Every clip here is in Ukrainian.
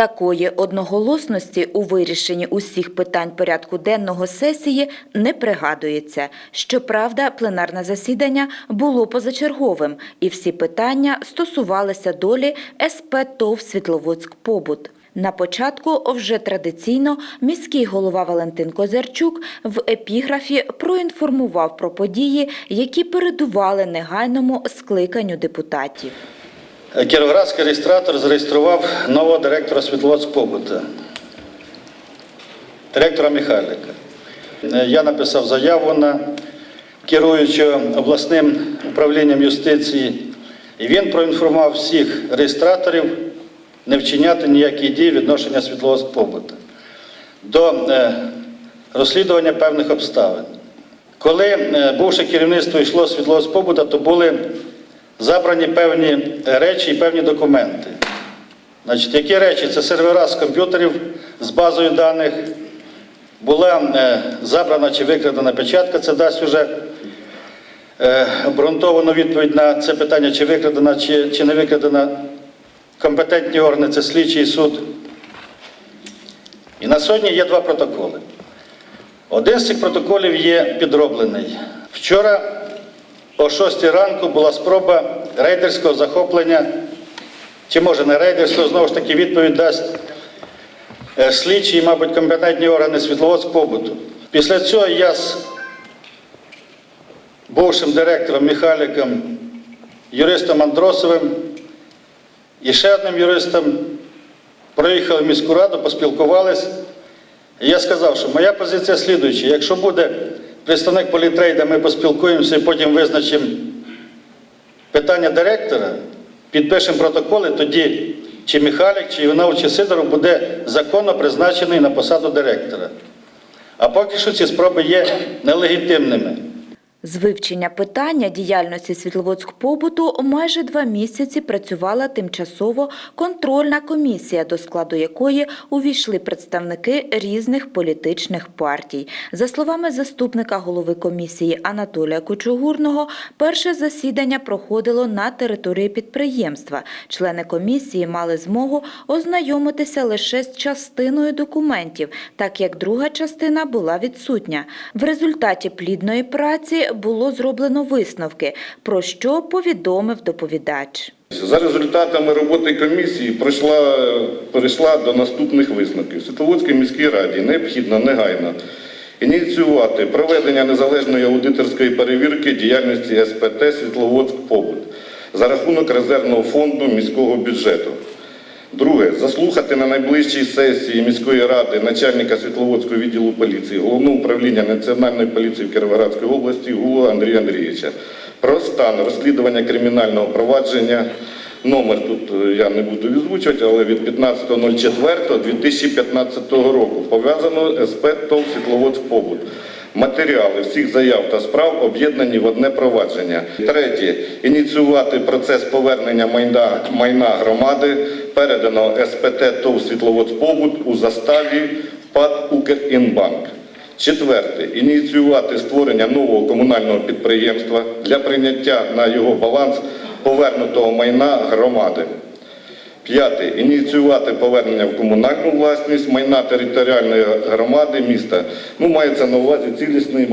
Такої одноголосності у вирішенні усіх питань порядку денного сесії не пригадується. Щоправда, пленарне засідання було позачерговим, і всі питання стосувалися долі СП ТОВ «Світловодськ Побут». На початку вже традиційно міський голова Валентин Козарчук в епіграфі проінформував про події, які передували негайному скликанню депутатів. Кіровоградський реєстратор зареєстрував нового директора Світловодськ побута, директора Михайлика. Я написав заяву на керуючого обласним управлінням юстиції, і він проінформував всіх реєстраторів не вчиняти ніякі дії відношення Світловодськ побута до е, розслідування певних обставин. Коли е, бувше керівництво йшло з Світловодськ то були забрані певні речі і певні документи. Значить, які речі? Це сервера з комп'ютерів з базою даних. Була е, забрана чи викрадена печатка, це дасть вже е, обґрунтовану відповідь на це питання, чи викрадена, чи, чи не викрадена. Компетентні органи це слідчий суд. І на сьогодні є два протоколи. Один з цих протоколів є підроблений. Вчора о 6 ранку була спроба рейдерського захоплення, чи може не рейдерського, знову ж таки відповідь дасть е, слідчі і, мабуть, компетентні органи Світловодськ побуту. Після цього я з бувшим директором Михайликом, юристом Андросовим і ще одним юристом проїхали в міську раду, поспілкувались. Я сказав, що моя позиція слідуюча. Якщо буде представник політрейда, ми поспілкуємося і потім визначимо питання директора, підпишемо протоколи, тоді чи Михайлик, чи Іванов, чи Сидоров буде законно призначений на посаду директора. А поки що ці спроби є нелегітимними. З вивчення питання діяльності Світловодськ побуту майже два місяці працювала тимчасово контрольна комісія, до складу якої увійшли представники різних політичних партій. За словами заступника голови комісії Анатолія Кучугурного, перше засідання проходило на території підприємства. Члени комісії мали змогу ознайомитися лише з частиною документів, так як друга частина була відсутня. В результаті плідної праці було зроблено висновки, про що повідомив доповідач. За результатами роботи комісії пройшла, перейшла до наступних висновків. Світловодській міській раді необхідно негайно ініціювати проведення незалежної аудиторської перевірки діяльності СПТ Світловодськ Побут за рахунок резервного фонду міського бюджету. Друге, заслухати на найближчій сесії міської ради начальника Світловодського відділу поліції, головного управління Національної поліції в Кіровоградській області Гулу Андрія Андрійовича про стан розслідування кримінального провадження. Номер тут е, я не буду відзвучувати, але від 15.04.2015 року пов'язано СП ТОВ Світловодськ Побут. Матеріали всіх заяв та справ об'єднані в одне провадження. Третє. Ініціювати процес повернення майна, майна громади, переданого СПТ ТОВ Світловодспобут у заставі ПАД «Укрінбанк». Четверте. Ініціювати створення нового комунального підприємства для прийняття на його баланс повернутого майна громади. П'яте. Ініціювати повернення в комунальну власність майна територіальної громади міста. Ну, мається на увазі цілісний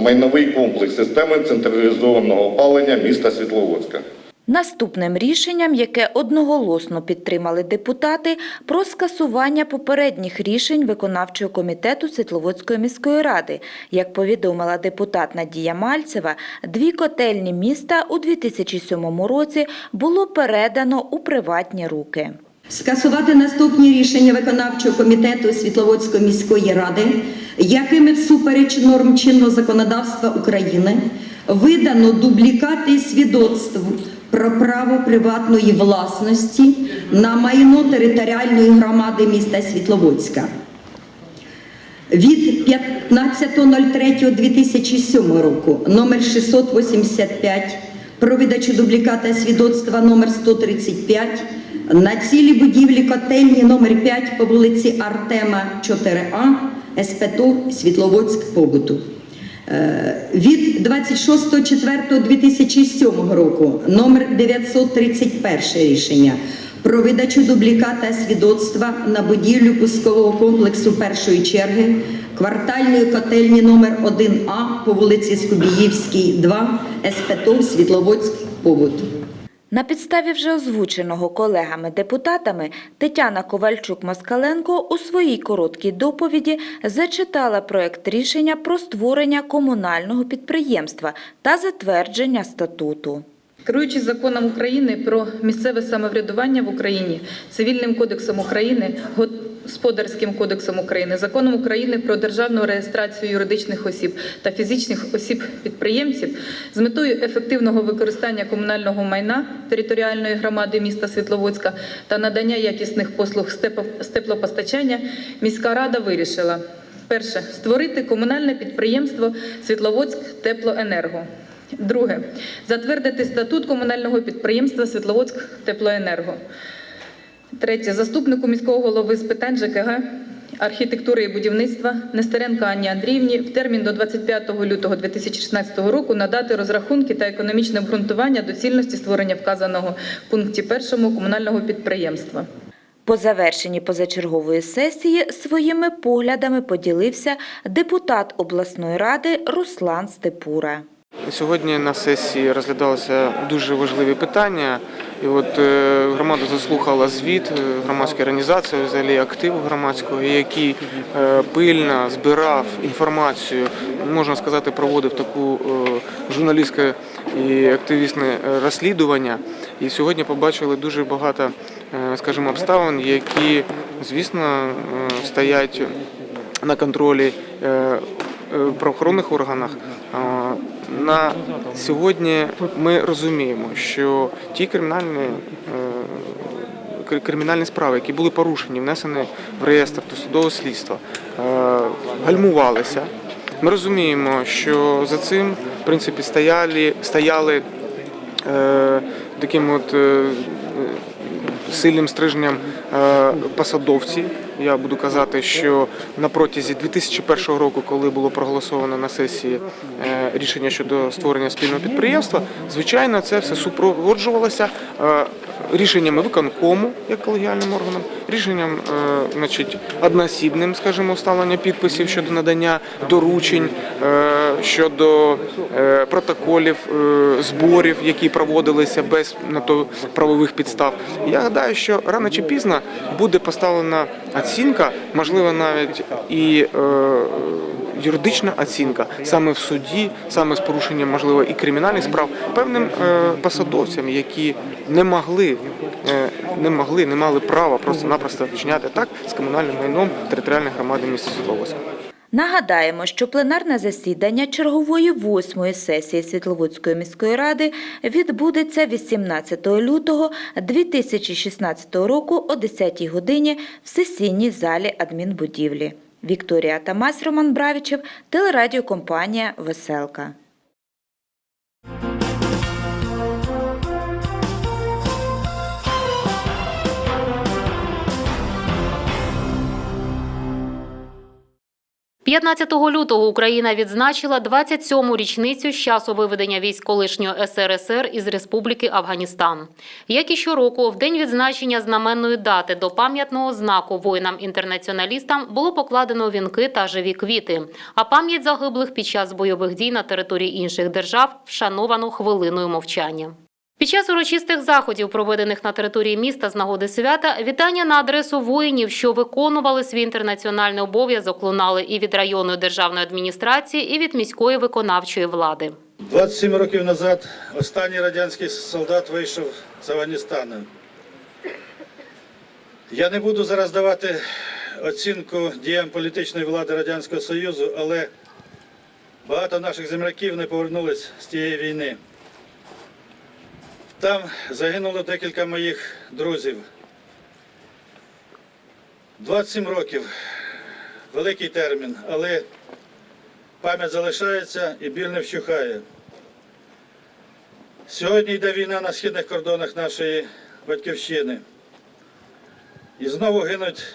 майновий комплекс системи централізованого опалення міста Світловодська. Наступним рішенням, яке одноголосно підтримали депутати, про скасування попередніх рішень виконавчого комітету Світловодської міської ради. Як повідомила депутат Надія Мальцева, дві котельні міста у 2007 році було передано у приватні руки. Скасувати наступні рішення виконавчого комітету Світловодської міської ради, якими всупереч норм чинного законодавства України видано дублікати свідоцтв про право приватної власності на майно територіальної громади міста Світловодська. Від 15.03.2007 року номер 685 про видачу дубліката свідоцтва номер 135 на цілі будівлі котельні номер 5 по вулиці Артема 4А СПТО Світловодськ побуту. Е, Від 26.04.2007 року номер 931 рішення про видачу дубліката свідоцтва на будівлю пускового комплексу першої черги квартальної котельні номер 1А по вулиці Скубіївській, 2, СПТО Світловодськ, побут. На підставі вже озвученого колегами-депутатами Тетяна Ковальчук-Москаленко у своїй короткій доповіді зачитала проект рішення про створення комунального підприємства та затвердження статуту. Керуючись законом України про місцеве самоврядування в Україні, Цивільним кодексом України, Господарським кодексом України, законом України про державну реєстрацію юридичних осіб та фізичних осіб-підприємців з метою ефективного використання комунального майна територіальної громади міста Світловодська та надання якісних послуг з теплопостачання, міська рада вирішила перше створити комунальне підприємство Світловодськ Теплоенерго. Друге. Затвердити статут комунального підприємства Світловодськ Теплоенерго. Третє. Заступнику міського голови з питань ЖКГ, архітектури і будівництва Нестеренко Анні Андріївні в термін до 25 лютого 2016 року надати розрахунки та економічне обґрунтування доцільності створення вказаного в пункті першому комунального підприємства. По завершенні позачергової сесії своїми поглядами поділився депутат обласної ради Руслан Степура. Сьогодні на сесії розглядалися дуже важливі питання. І от е, громада заслухала звіт е, громадської організації, взагалі активу громадського, який е, пильно збирав інформацію, можна сказати, проводив таку журналістське і активістне розслідування. І сьогодні побачили дуже багато, скажімо, обставин, які, звісно, стоять на контролі правоохоронних органах. На сьогодні ми розуміємо, що ті кримінальні, е, кримінальні справи, які були порушені, внесені в реєстр досудового слідства, е, гальмувалися. Ми розуміємо, що за цим в принципі стояли, стояли е, таким от е, сильним стриженням е, посадовці. Я буду казати, що на протязі 2001 року, коли було проголосовано на сесії е, рішення щодо створення спільного підприємства, звичайно, це все супроводжувалося е, рішеннями виконкому як колегіальним органом, рішенням, е, значить, одноосібним, скажімо, ставлення підписів щодо надання доручень, е, щодо е, протоколів зборів, які проводилися без на то правових підстав. Я гадаю, що рано чи пізно буде поставлена оцінка, можливо, навіть і юридична оцінка саме в суді, саме з порушенням, можливо, і кримінальних справ певним е, посадовцям, які не могли, е, не могли, не мали права просто-напросто вчиняти так з комунальним майном територіальної громади міста Світловодська. Нагадаємо, що пленарне засідання чергової восьмої сесії Світловодської міської ради відбудеться 18 лютого 2016 року о 10 годині в сесійній залі адмінбудівлі. Вікторія Тамась, Роман Бравічев, телерадіокомпанія «Веселка». – 15 лютого Україна відзначила 27-му річницю з часу виведення військ колишнього СРСР із Республіки Афганістан. Як і щороку, в день відзначення знаменної дати до пам'ятного знаку воїнам-інтернаціоналістам було покладено вінки та живі квіти, а пам'ять загиблих під час бойових дій на території інших держав вшановано хвилиною мовчання. Під час урочистих заходів, проведених на території міста з нагоди свята, вітання на адресу воїнів, що виконували свій інтернаціональний обов'язок, лунали і від районної державної адміністрації, і від міської виконавчої влади. 27 років назад останній радянський солдат вийшов з Афганістану. Я не буду зараз давати оцінку діям політичної влади Радянського Союзу, але багато наших земляків не повернулись з тієї війни. Там загинуло декілька моїх друзів. 27 років великий термін, але пам'ять залишається і біль не вщухає. Сьогодні йде війна на східних кордонах нашої батьківщини. І знову гинуть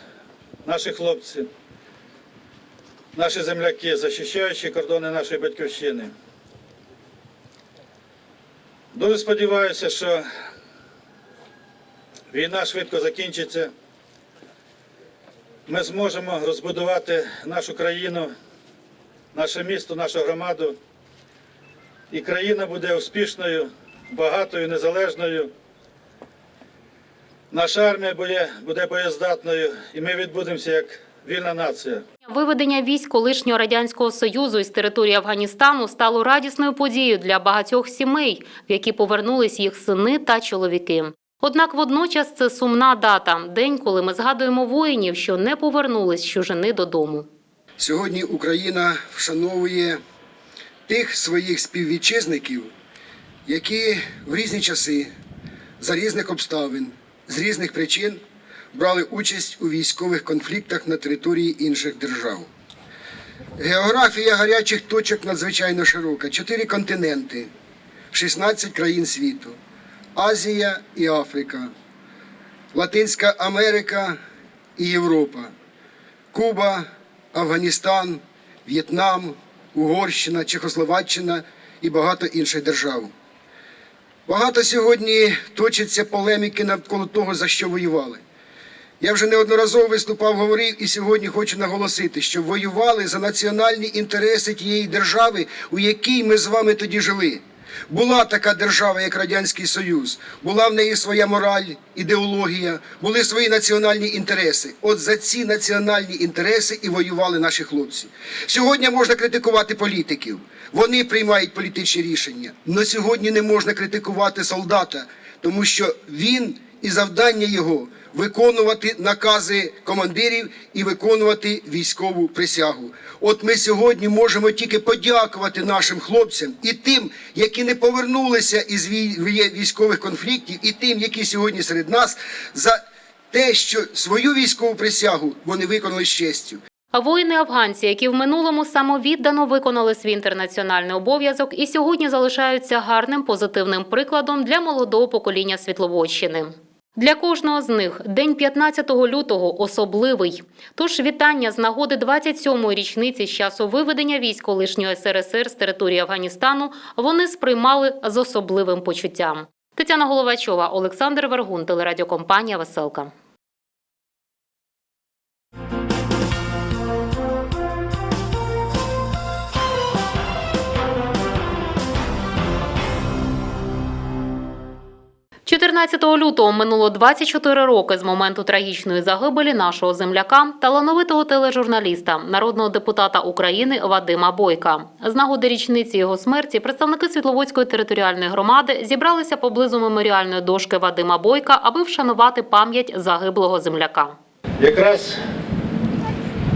наші хлопці, наші земляки, захищаючи кордони нашої батьківщини. Дуже сподіваюся, що війна швидко закінчиться. Ми зможемо розбудувати нашу країну, наше місто, нашу громаду. І країна буде успішною, багатою, незалежною. Наша армія буде, буде боєздатною, і ми відбудемося як вільна нація. Виведення військ колишнього радянського союзу із території Афганістану стало радісною подією для багатьох сімей, в які повернулись їх сини та чоловіки. Однак водночас це сумна дата день, коли ми згадуємо воїнів, що не повернулись з чужини додому. Сьогодні Україна вшановує тих своїх співвітчизників, які в різні часи, за різних обставин, з різних причин брали участь у військових конфліктах на території інших держав. Географія гарячих точок надзвичайно широка: чотири континенти, 16 країн світу, Азія і Африка, Латинська Америка і Європа. Куба, Афганістан, В'єтнам, Угорщина, Чехословаччина і багато інших держав. Багато сьогодні точиться полеміки навколо того, за що воювали. Я вже неодноразово виступав, говорив і сьогодні хочу наголосити, що воювали за національні інтереси тієї держави, у якій ми з вами тоді жили. Була така держава, як Радянський Союз, була в неї своя мораль, ідеологія, були свої національні інтереси. От за ці національні інтереси і воювали наші хлопці. Сьогодні можна критикувати політиків, вони приймають політичні рішення. Але сьогодні не можна критикувати солдата, тому що він і завдання його виконувати накази командирів і виконувати військову присягу. От ми сьогодні можемо тільки подякувати нашим хлопцям і тим, які не повернулися із вій- вій- військових конфліктів, і тим, які сьогодні серед нас, за те, що свою військову присягу вони виконали з честю. А воїни-афганці, які в минулому самовіддано виконали свій інтернаціональний обов'язок і сьогодні залишаються гарним позитивним прикладом для молодого покоління Світловодщини. Для кожного з них день 15 лютого особливий. Тож вітання з нагоди 27-ї річниці з часу виведення військ колишнього СРСР з території Афганістану вони сприймали з особливим почуттям. Тетяна Головачова, Олександр Вергун, телерадіокомпанія Веселка. – 14 лютого минуло 24 роки з моменту трагічної загибелі нашого земляка, талановитого тележурналіста, народного депутата України Вадима Бойка. З нагоди річниці його смерті представники Світловодської територіальної громади зібралися поблизу меморіальної дошки Вадима Бойка, аби вшанувати пам'ять загиблого земляка. Якраз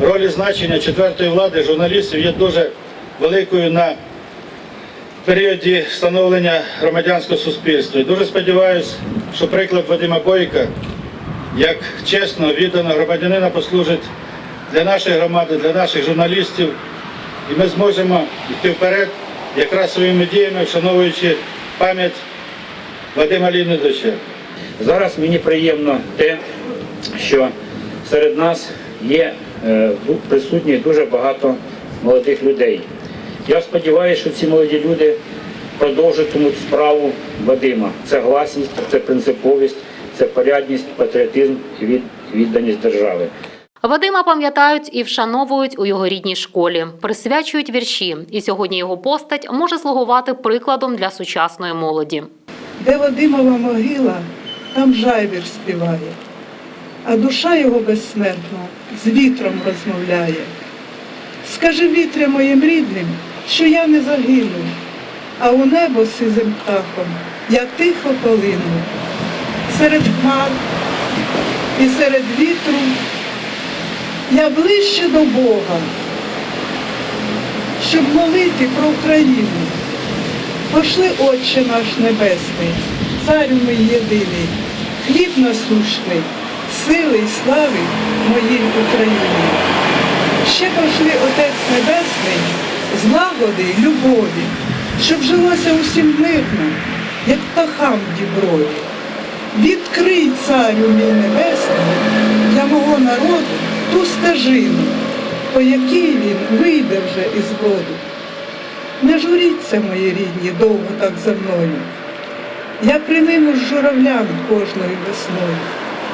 роль і значення четвертої влади журналістів є дуже великою на періоді становлення громадянського суспільства. І дуже сподіваюся, що приклад Вадима Бойка, як чесно, відданого громадянина, послужить для нашої громади, для наших журналістів, і ми зможемо йти вперед якраз своїми діями, вшановуючи пам'ять Вадима Леонідовича. Зараз мені приємно те, що серед нас є е, присутні дуже багато молодих людей. Я сподіваюся, що ці молоді люди продовжитимуть справу Вадима. Це гласність, це принциповість, це порядність, патріотизм і від- відданість держави. Вадима пам'ятають і вшановують у його рідній школі, присвячують вірші. І сьогодні його постать може слугувати прикладом для сучасної молоді. Де Вадимова могила, там жайвір співає, а душа його безсмертна з вітром розмовляє. Скажи вітря моїм рідним, що я не загину, а у небо сизим птахом я тихо полину. Серед хмар і серед вітру я ближче до Бога, щоб молити про Україну. Пошли, Отче наш Небесний, Царю мій єдиний, хліб насущний, сили й слави моїй Україні. Ще пошли Отець Небесний, злагоди й любові, щоб жилося усім мирно, як птахам діброві. Відкрий, царю мій небесний, для мого народу ту стежину, по якій він вийде вже із воду. Не журіться, мої рідні, довго так за мною. Я приниму з журавлями кожною весною.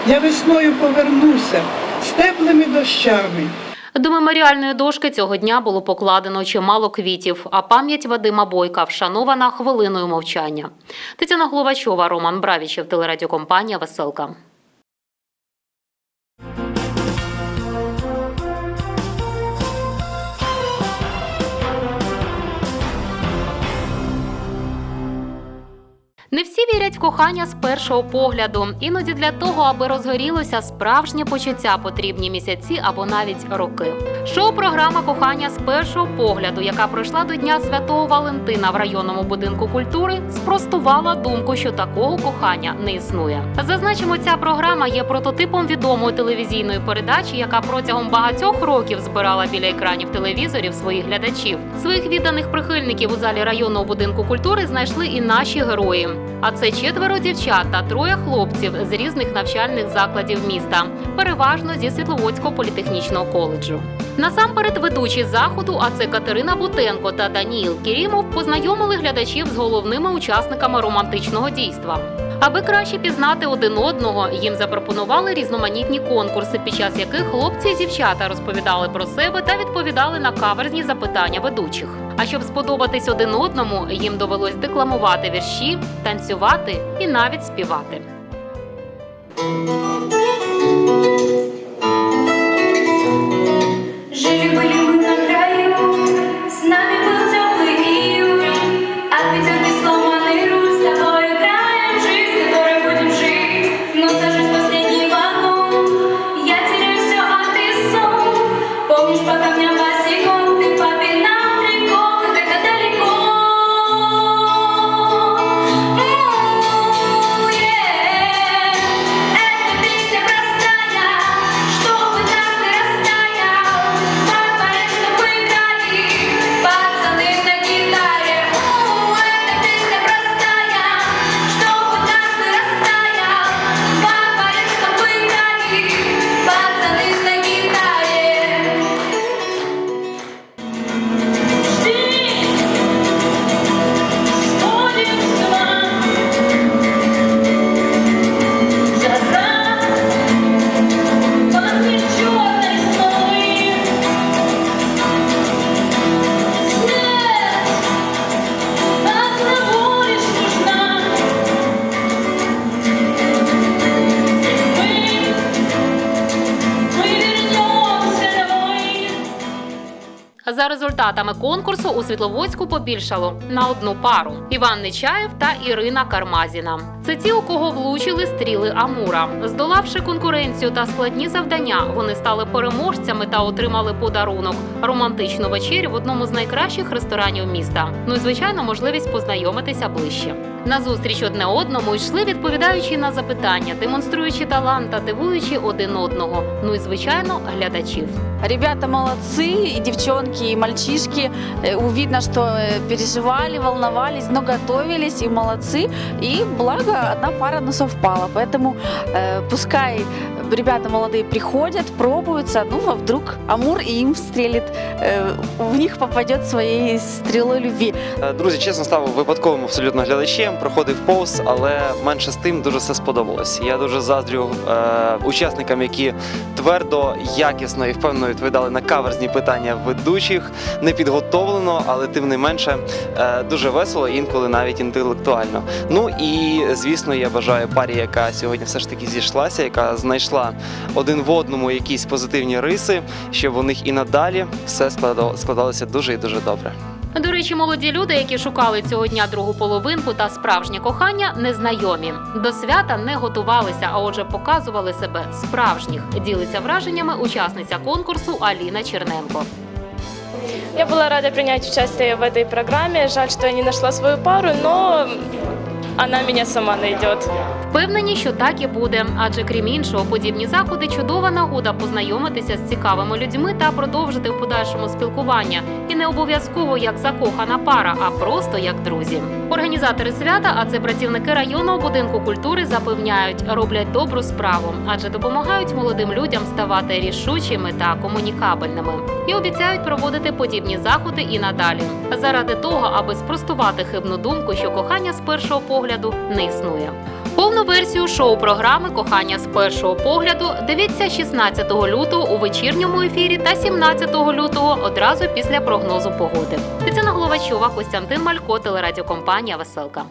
Я весною повернуся з теплими дощами. До меморіальної дошки цього дня було покладено чимало квітів, а пам'ять Вадима Бойка вшанована хвилиною мовчання. Тетяна Головачова, Роман Бравічев, телерадіокомпанія Веселка. Не всі вірять в кохання з першого погляду. Іноді для того, аби розгорілося справжнє почуття, потрібні місяці або навіть роки. Шоу-програма Кохання з першого погляду, яка пройшла до Дня Святого Валентина в районному будинку культури, спростувала думку, що такого кохання не існує. Зазначимо, ця програма є прототипом відомої телевізійної передачі, яка протягом багатьох років збирала біля екранів телевізорів своїх глядачів. Своїх відданих прихильників у залі районного будинку культури знайшли і наші герої. А це четверо дівчат та троє хлопців з різних навчальних закладів міста, переважно зі Світловодського політехнічного коледжу. Насамперед, ведучі заходу, а це Катерина Бутенко та Даніїл Кірімов, познайомили глядачів з головними учасниками романтичного дійства. Аби краще пізнати один одного, їм запропонували різноманітні конкурси, під час яких хлопці і дівчата розповідали про себе та відповідали на каверзні запитання ведучих. А щоб сподобатись один одному, їм довелось декламувати вірші, танцювати і навіть співати. Результатами конкурсу у Світловодську побільшало на одну пару: Іван Нечаєв та Ірина Кармазіна. Це ті, у кого влучили стріли Амура. Здолавши конкуренцію та складні завдання, вони стали переможцями та отримали подарунок романтичну вечерю в одному з найкращих ресторанів міста. Ну і звичайно, можливість познайомитися ближче. На зустріч одне одному йшли, відповідаючи на запитання, демонструючи талант та дивуючи один одного. Ну і звичайно, глядачів. Ребята молодцы, и девчонки, и мальчишки. Э, Видно, что э, переживали, волновались, но готовились, и молодцы. И благо, одна пара ну, совпала. Поэтому э, пускай ребята молодые приходят, пробуются, ну, а вдруг Амур и им стрелит, э, в них попадет своей стрелой любви. Е, Друзі, чесно став випадковим абсолютно глядачем, проходив повз, але менше з тим дуже все сподобалось. Я дуже заздрю е, учасникам, які твердо, якісно і впевнено відповідали на каверзні питання ведучих, не підготовлено, але тим не менше е, дуже весело, інколи навіть інтелектуально. Ну і звісно, я бажаю парі, яка сьогодні все ж таки зійшлася, яка знайшла один в одному якісь позитивні риси, щоб у них і надалі все складалося дуже і дуже добре. До речі, молоді люди, які шукали цього дня другу половинку та справжнє кохання, незнайомі. До свята не готувалися, а отже, показували себе справжніх. Ділиться враженнями учасниця конкурсу Аліна Черненко. Я была рада принять участие в этой программе. Жаль, что я не нашла свою пару, но она меня сама найдет. Впевнені, що так і буде, адже крім іншого, подібні заходи чудова нагода познайомитися з цікавими людьми та продовжити в подальшому спілкування. І не обов'язково як закохана пара, а просто як друзі. Організатори свята, а це працівники районного будинку культури, запевняють, роблять добру справу, адже допомагають молодим людям ставати рішучими та комунікабельними. І обіцяють проводити подібні заходи і надалі. Заради того, аби спростувати хибну думку, що кохання з першого погляду не існує. Повну версію шоу-програми Кохання з першого погляду дивіться 16 лютого у вечірньому ефірі та 17 лютого одразу після прогнозу погоди. Тетяна Головачова, Костянтин Малько, телерадіокомпанія Веселка.